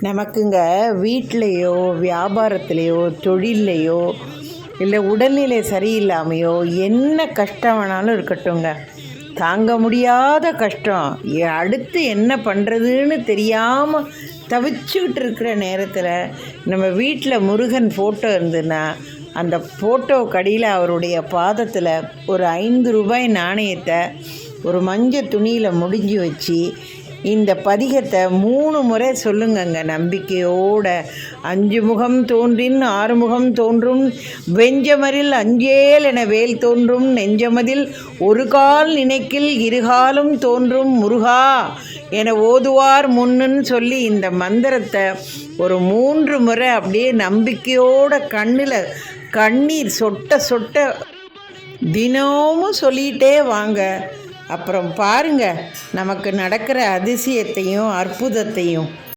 நமக்குங்க வீட்லேயோ வியாபாரத்துலேயோ தொழில்லையோ இல்லை உடல்நிலை சரியில்லாமையோ என்ன கஷ்டம் வேணாலும் இருக்கட்டுங்க தாங்க முடியாத கஷ்டம். அடுத்து என்ன பண்ணுறதுன்னு தெரியாமல் தவிச்சுக்கிட்டு இருக்கிற நேரத்தில் நம்ம வீட்டில் முருகன் ஃபோட்டோ இருந்ததுன்னா அந்த ஃபோட்டோ கடியில் அவருடைய பாதத்தில் ஒரு ஐந்து ரூபாய் நாணயத்தை ஒரு மஞ்சள் துணியில் முடிஞ்சு வச்சு இந்த பதிகத்தை மூணு முறை சொல்லுங்கங்க. நம்பிக்கையோட அஞ்சு முகம் தோன்றின் ஆறு முகம் தோன்றும் வெஞ்சமரில் அஞ்சேல் என வேல் தோன்றும் நெஞ்சமதில் ஒரு கால் நினைக்கில் இருகாலும் தோன்றும் முருகா என ஓதுவார் முன்னுன்னு சொல்லி இந்த மந்திரத்தை ஒரு மூன்று முறை அப்படியே நம்பிக்கையோட கண்ணில் கண்ணீர் சொட்ட சொட்ட தினமும் சொல்லிகிட்டே வாங்க. அப்புறம் பாருங்க நமக்கு நடக்கிற அதிசயத்தையும் அற்புதத்தையும்.